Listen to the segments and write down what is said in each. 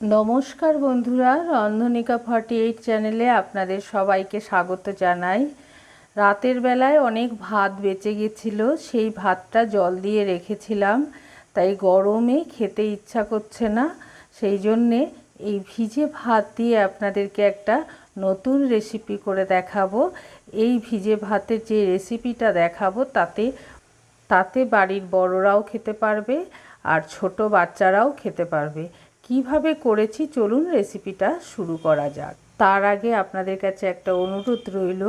নমস্কার বন্ধুরা, রন্ধনিকা forty eight চ্যানেলে আপনাদের সবাইকে স্বাগত জানাই। রাতের বেলায় অনেক ভাত বেঁচে গেছিল, সেই ভাতটা জল দিয়ে রেখেছিলাম। তাই গরমে খেতে ইচ্ছা করছে না। সেই জন্যে এই ভিজে ভাত দিয়ে আপনাদেরকে একটা নতুন রেসিপি করে দেখাবো। এই ভিজে ভাতের যে রেসিপিটা দেখাবো, তাতে তাতে বাড়ির বড়রাও খেতে পারবে আর ছোট বাচ্চারাও খেতে পারবে। কীভাবে করেছি চলুন রেসিপিটা শুরু করা যাক। তার আগে আপনাদের কাছে একটা অনুরোধ রইল,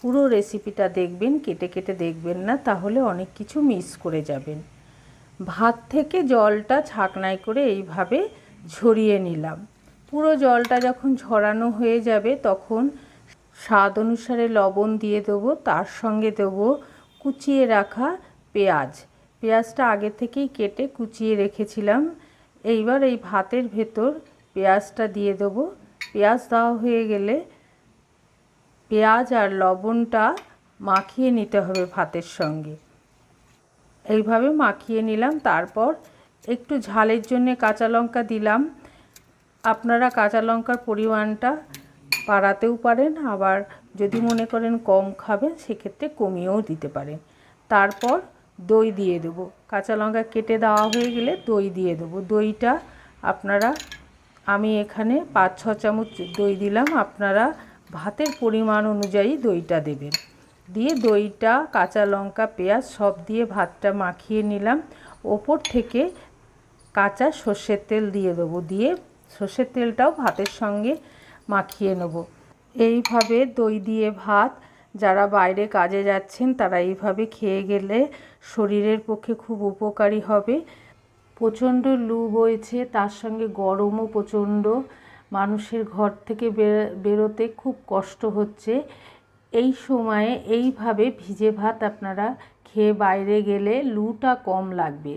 পুরো রেসিপিটা দেখবেন, কেটে কেটে দেখবেন না, তাহলে অনেক কিছু মিস করে যাবেন। ভাত থেকে জলটা ছাকনায় করে এইভাবে ঝরিয়ে নিলাম। পুরো জলটা যখন ঝরানো হয়ে যাবে, তখন স্বাদ অনুসারে লবণ দিয়ে দেবো, তার সঙ্গে দেবো কুচিয়ে রাখা পেঁয়াজ। পেঁয়াজটা আগে থেকেই কেটে কুচিয়ে রেখেছিলাম। এইবার এই ভাতের ভেতর পেঁয়াজটা দিয়ে দেবো। পেঁয়াজ দেওয়া হয়ে গেলে পেঁয়াজ আর লবণটা মাখিয়ে নিতে হবে ভাতের সঙ্গে। এইভাবে মাখিয়ে নিলাম, তারপর একটু ঝালের জন্য কাঁচা লঙ্কা দিলাম। আপনারা কাঁচা লঙ্কার পরিমাণটা বাড়াতেও পারেন, আবার যদি মনে করেন কম খাবেন, সেক্ষেত্রে কমিয়েও দিতে পারেন। তারপর দই দিয়ে দেবো। কাঁচা লঙ্কা কেটে দেওয়া হয়ে গেলে দই দিয়ে দেবো। দইটা আপনারা, আমি এখানে পাঁচ ছ চামচ দই দিলাম। আপনারা ভাতের পরিমাণ অনুযায়ী দইটা দেবেন। দিয়ে দইটা, কাঁচা লঙ্কা, পেঁয়াজ সব দিয়ে ভাতটা মাখিয়ে নিলাম। ওপর থেকে কাঁচা সর্ষের তেল দিয়ে দেবো। দিয়ে সর্ষের তেলটাও ভাতের সঙ্গে মাখিয়ে নেব। এইভাবে দই দিয়ে ভাত যারা বাইরে কাজে যাচ্ছেন, তারা এইভাবে খেয়ে গেলে শরীরের পক্ষে খুব উপকারী হবে। প্রচণ্ড লু বইছে, তার সঙ্গে গরমও প্রচণ্ড। মানুষের ঘর থেকে বেরোতে খুব কষ্ট হচ্ছে। এই সময়ে এইভাবে ভিজে ভাত আপনারা খেয়ে বাইরে গেলে লুটা কম লাগবে।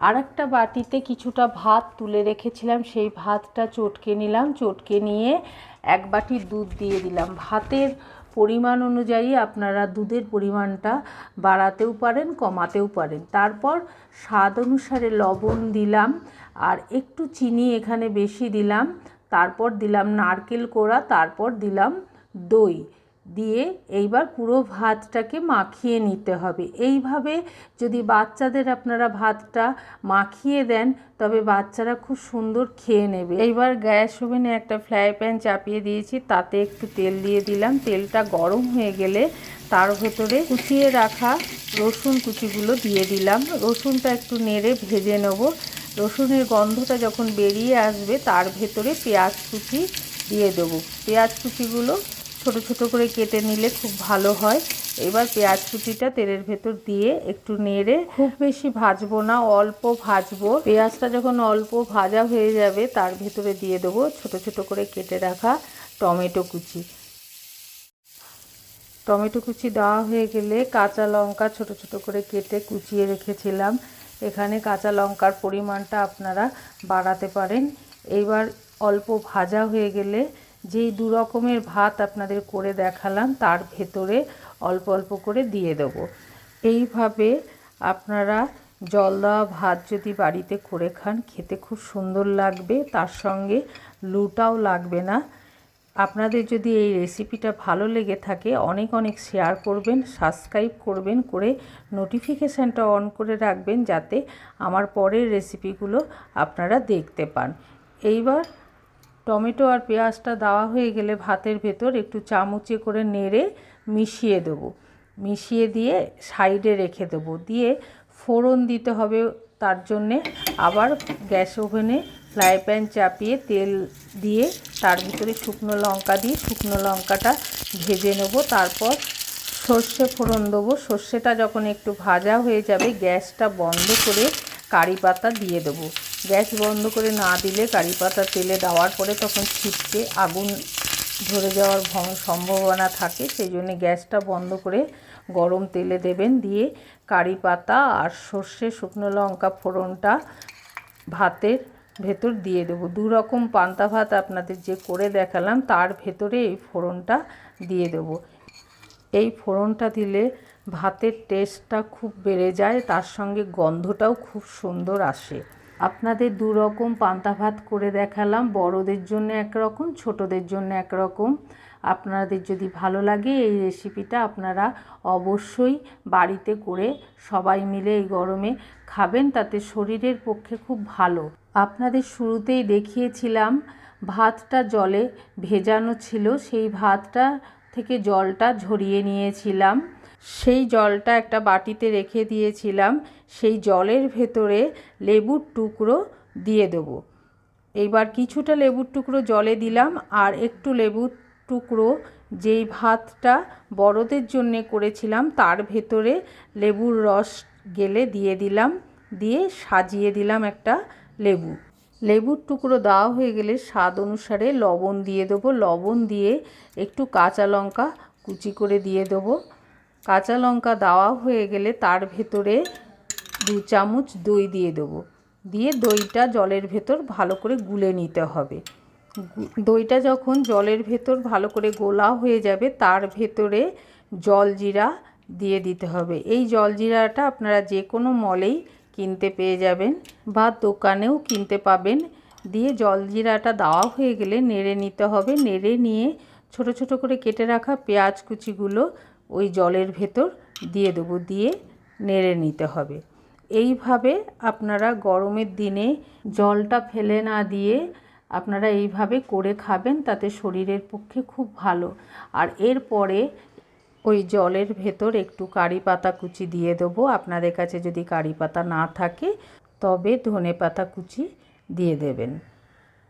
আর একটা বাটিতে কিছুটা ভাত তুলে রেখেছিলাম, সেই ভাতটা চটকে নিলাম। চটকে নিয়ে এক বাটি দুধ দিয়ে দিলাম। ভাতের পরিমাণ অনুযায়ী আপনারা দুধের পরিমাণটা বাড়াতেও পারেন, কমাতেও পারেন। তারপর স্বাদ অনুসারে লবণ দিলাম, আর একটু চিনি এখানে বেশি দিলাম, তারপর দিলাম নারকেল কোড়া, তারপর দিলাম দই। দিয়ে এইবার পুরো ভাতটাকে মাখিয়ে নিতে হবে। এইভাবে যদি বাচ্চাদের আপনারা ভাতটা মাখিয়ে দেন, তবে বাচ্চারা খুব সুন্দর খেয়ে নেবে। এইবার গ্যাস ওভেনে একটা ফ্রাই প্যান চাপিয়ে দিয়েছি, তাতে একটু তেল দিয়ে দিলাম। তেলটা গরম হয়ে গেলে তার ভেতরে কুচিয়ে রাখা রসুন কুচিগুলো দিয়ে দিলাম। রসুনটা একটু নেড়ে ভেজে নেব। রসুনের গন্ধটা যখন বেরিয়ে আসবে, তার ভেতরে পেঁয়াজ কুচি দিয়ে দেবো। পেঁয়াজ কুচিগুলো ছোট ছোট করে কেটে নিলে খুব ভালো হয়। এবার পেঁয়াজ কুচিটা তেলের ভেতর দিয়ে একটু নেড়ে খুব বেশি ভাজবো না, অল্প ভাজবো। পেঁয়াজটা যখন অল্প ভাজা হয়ে যাবে, তার ভেতরে দিয়ে দেবো ছোট ছোট করে কেটে রাখা টমেটো কুচি। টমেটো কুচি দেওয়া হয়ে গেলে কাঁচা লঙ্কা ছোট ছোট করে কেটে কুচিয়ে রেখেছিলাম। এখানে কাঁচা লঙ্কার পরিমাণটা আপনারা বাড়াতে পারেন। এইবার অল্প ভাজা হয়ে গেলে যেই দু রকমের ভাত আপনাদের করে দেখালাম, তার ভেতরে অল্প অল্প করে দিয়ে দেবো। এইভাবে আপনারা জল দেওয়া ভাত যদি বাড়িতে করে খান, খেতে খুব সুন্দর লাগবে। তার সঙ্গে লুটাও লাগবে না। আপনাদের যদি এই রেসিপিটা ভালো লেগে থাকে, অনেক অনেক শেয়ার করবেন, সাবস্ক্রাইব করবেন, করে নোটিফিকেশানটা অন করে রাখবেন, যাতে আমার পরের রেসিপিগুলো আপনারা দেখতে পান। এইবার টমেটো আর পেঁয়াজটা দেওয়া হয়ে গেলে ভাতের ভেতর একটু চামচে করে নেড়ে মিশিয়ে দেবো। মিশিয়ে দিয়ে সাইডে রেখে দেবো। দিয়ে ফোড়ন দিতে হবে। তার জন্যে আবার গ্যাস ওভেনে ফ্রাই প্যান চাপিয়ে তেল দিয়ে তার ভিতরে শুকনো লঙ্কা দিয়ে শুকনো লঙ্কাটা ভেজে নেব। তারপর সর্ষে ফোড়ন দেবো। সর্ষেটা যখন একটু ভাজা হয়ে যাবে, গ্যাসটা বন্ধ করে কারি পাতা দিয়ে দেবো। গ্যাস বন্ধ করে না দিলে কারি পাতা তেলে দেওয়ার পরে তখন ছিটকে আগুন ধরে যাওয়ার সম্ভাবনা থাকে, সেই জন্য গ্যাসটা বন্ধ করে গরম তেলে দেবেন। দিয়ে কারি পাতা আর সর্ষে, শুকনো লঙ্কা ফোড়নটা ভাতের ভেতর দিয়ে দেবো। দু রকম পান্তা ভাত আপনাদের যে করে দেখালাম, তার ভেতরে এই ফোড়নটা দিয়ে দেবো। এই ফোড়নটা দিলে ভাতের টেস্টটা খুব বেড়ে যায়, তার সঙ্গে গন্ধটাও খুব সুন্দর আসে। আপনাদের দু রকম পান্তা ভাত করে দেখালাম। বড়দের জন্য একরকম, ছোটদের জন্য একরকম। আপনাদের যদি ভালো লাগে এই রেসিপিটা আপনারা অবশ্যই বাড়িতে করে সবাই মিলে এই গরমে খাবেন, তাতে শরীরের পক্ষে খুব ভালো। আপনাদের শুরুতেই দেখিয়েছিলাম, ভাতটা জলে ভেজানো ছিল, সেই ভাতটা থেকে জলটা ঝরিয়ে নিয়েছিলাম। সেই জলটা একটা বাটিতে রেখে দিয়েছিলাম, সেই জলের ভেতরে লেবুর টুকরো দিয়ে দেবো। এইবার কিছুটা লেবুর টুকরো জলে দিলাম, আর একটু লেবুর টুকরো যেই ভাতটা বড়দের জন্যে করেছিলাম, তার ভেতরে লেবুর রস গেলে দিয়ে দিলাম, দিয়ে সাজিয়ে দিলাম একটা লেবু। লেবুর টুকরো দেওয়া হয়ে গেলে স্বাদ অনুসারে লবণ দিয়ে দেবো। লবণ দিয়ে একটু কাঁচা লঙ্কা কুচি করে দিয়ে দেবো। কাঁচা লঙ্কা দেওয়া হয়ে গেলে তার ভেতরে দু চামচ দই দিয়ে দেবো। দিয়ে দইটা জলের ভেতর ভালো করে গুলে নিতে হবে। দইটা যখন জলের ভেতর ভালো করে গোলা হয়ে যাবে, তার ভেতরে জলজিরা দিয়ে দিতে হবে। এই জলজিরাটা আপনারা যে কোনো মলেই কিনতে পেয়ে যাবেন বা দোকানেও কিনতে পাবেন। দিয়ে জলজিরাটা দেওয়া হয়ে গেলে নেড়ে নিতে হবে। নেড়ে নিয়ে ছোট ছোট করে কেটে রাখা পেঁয়াজ কুচিগুলো ওই জলের ভেতর দিয়ে দেবো, দিয়ে নেড়ে নিতে হবে। এইভাবে আপনারা গরমের দিনে জলটা ফেলে না দিয়ে আপনারা এইভাবে করে খাবেন, তাতে শরীরের পক্ষে খুব ভালো। আর এরপরে ওই জলের ভেতর একটু কারি পাতা কুচি দিয়ে দেবো। আপনাদের কাছে যদি কারি পাতা না থাকে, তবে ধনে পাতা কুচি দিয়ে দেবেন।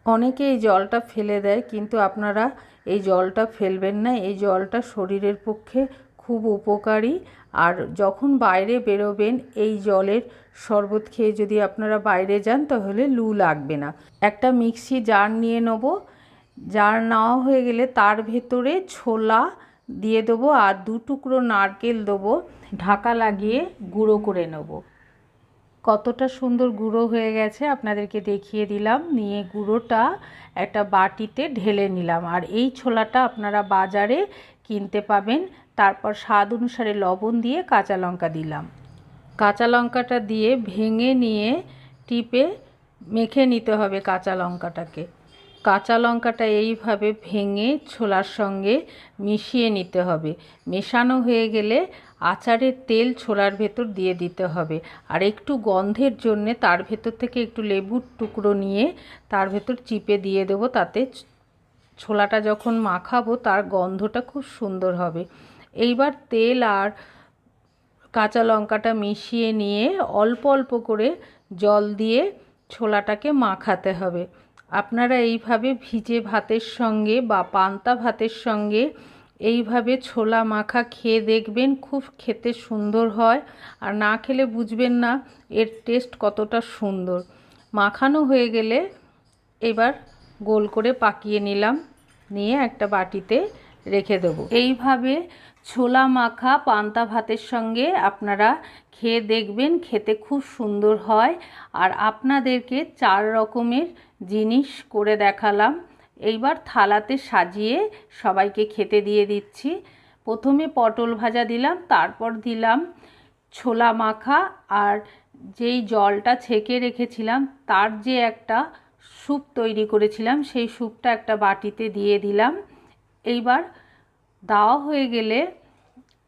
অনেকে এই জলটা ফেলে দেয়, কিন্তু আপনারা এই জলটা ফেলবেন না, এই জলটা শরীরের পক্ষে খুব উপকারী। আর যখন বাইরে বেরোবেন, এই জলের শরবত খেয়ে যদি আপনারা বাইরে যান, তাহলে লু লাগবে না। একটা মিক্সি জার নিয়ে নেব। জার নেওয়া হয়ে গেলে তার ভেতরে ছোলা দিয়ে দেবো আর দু টুকরো নারকেল দেবো। ঢাকা লাগিয়ে গুঁড়ো করে নেব। কতটা সুন্দর গুঁড়ো হয়ে গেছে আপনাদেরকে দেখিয়ে দিলাম। নিয়ে গুঁড়োটা একটা বাটিতে ঢেলে নিলাম। আর এই ছোলাটা আপনারা বাজারে কিনতে পাবেন। তারপর স্বাদ অনুসারে লবণ দিয়ে কাঁচা লঙ্কা দিলাম। কাঁচা লঙ্কাটা দিয়ে ভেঙে নিয়ে টিপে মেখে নিতে হবে কাঁচা লঙ্কাটাকে। কাঁচা লঙ্কাটা এইভাবে ভেঙে ছোলার সঙ্গে মিশিয়ে নিতে হবে। মেশানো হয়ে গেলে আচারের তেল ছোলার ভেতর দিয়ে দিতে হবে। আর একটু গন্ধের জন্যে তার ভেতর থেকে একটু লেবুর টুকরো নিয়ে তার ভেতর চিপে দিয়ে দেবো, তাতে ছোলাটা যখন মাখাবো তার গন্ধটা খুব সুন্দর হবে। এইবার তেল আর কাঁচা লঙ্কাটা মিশিয়ে নিয়ে অল্প অল্প করে জল দিয়ে ছোলাটাকে মাখাতে হবে। আপনারা এইভাবে ভিজে ভাতের সঙ্গে বা পান্তা ভাতের সঙ্গে এইভাবে ছোলা মাখা খেয়ে দেখবেন খুব খেতে সুন্দর হয়। আর না খেলে বুঝবেন না এর টেস্ট কতটা সুন্দর। মাখানো হয়ে গেলে এবার গোল করে পাকিয়ে নিলাম। নিয়ে একটা বাটিতে রেখে দেবো। এইভাবে ছোলা মাখা পান্তা ভাতের সঙ্গে আপনারা খেয়ে দেখবেন খেতে খুব সুন্দর হয়। আর আপনাদেরকে চার রকমের জিনিস করে দেখালাম। এইবার থালাতে সাজিয়ে সবাইকে খেতে দিয়ে দিচ্ছি। প্রথমে পটল ভাজা দিলাম, তারপর দিলাম ছোলা মাখা আর যেই জলটা ছেঁকে রেখেছিলাম তার যে একটা স্যুপ তৈরি করেছিলাম সেই স্যুপটা একটা বাটিতে দিয়ে দিলাম। এইবার দেওয়া হয়ে গেলে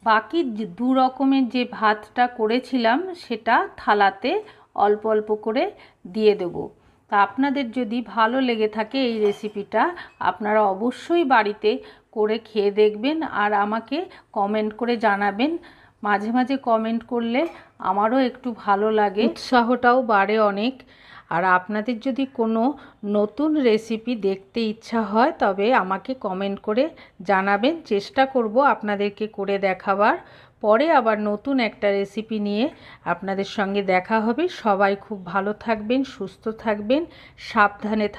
বাকি দু রকমের যে ভাতটা করেছিলাম সেটা থালাতে অল্প অল্প করে দিয়ে দেবো। তা আপনাদের যদি ভালো লেগে থাকে এই রেসিপিটা আপনারা অবশ্যই বাড়িতে করে খেয়ে দেখবেন আর আমাকে কমেন্ট করে জানাবেন। মাঝে মাঝে কমেন্ট করলে আমারও একটু ভালো লাগে। উৎসাহটাও বাড়ে অনেক। আর আপনাদের যদি কোনো নতুন রেসিপি দেখতে ইচ্ছা হয়, তবে আমাকে কমেন্ট করে জানাবেন। চেষ্টা করব আপনাদেরকে করে দেখাবার। পরে আবার নতুন একটা রেসিপি নিয়ে আপনাদের সঙ্গে দেখা হবে। সবাই খুব ভালো থাকবেন, সুস্থ থাকবেন, সাবধানে